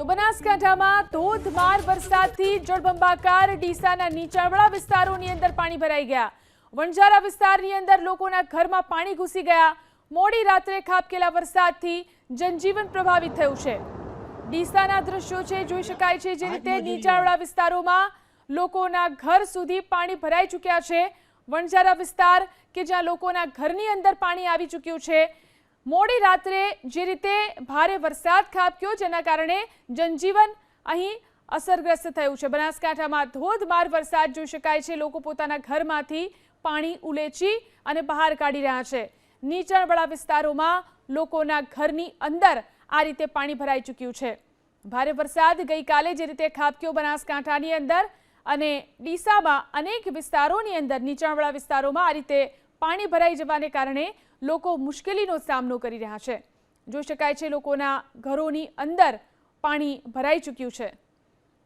તો બનાસકાંઠામાં ધોધમાર વરસાદથી જળબંબાકાર ડીસાના નીચાણવાળા વિસ્તારોની અંદર પાણી ભરાઈ ગયા. વણઝારા વિસ્તારની અંદર લોકોના ઘરમાં પાણી ઘૂસી ગયા. મોડી રાત્રે ખાબકેલા વરસાદથી જનજીવન પ્રભાવિત થયું છે. ડીસાના દ્રશ્યો છે જોઈ શકાય છે જે રીતે નીચાણવાળા વિસ્તારોમાં લોકોના ઘર સુધી પાણી ભરાઈ ચૂક્યા છે. વણઝારા વિસ્તાર કે જ્યાં લોકોના ઘરની અંદર પાણી આવી ચૂક્યું છે મોડી રાત્રે જે રીતે ભારે વરસાદ ખાબક્યો જેના કારણે જનજીવન અહીં અસરગ્રસ્ત થયું છે. બનાસકાંઠામાં ધોધમાર વરસાદ જોઈ શકાય છે. લોકો પોતાના ઘરમાંથી પાણી ઉલેચી અને બહાર કાઢી રહ્યા છે. નીચાણવાળા વિસ્તારોમાં લોકોના ઘરની અંદર આ રીતે પાણી ભરાઈ ચૂક્યું છે. ભારે વરસાદ ગઈકાલે જે રીતે ખાબક્યો બનાસકાંઠાની અંદર અને ડીસામાં અનેક વિસ્તારોની અંદર નીચાણવાળા વિસ્તારોમાં આ રીતે પાણી ભરાઈ જવાને કારણે લોકો મુશ્કેલીનો સામનો કરી રહ્યા છે. જોઈ શકાય છે લોકોના ઘરોની અંદર પાણી ભરાઈ ચૂક્યું છે.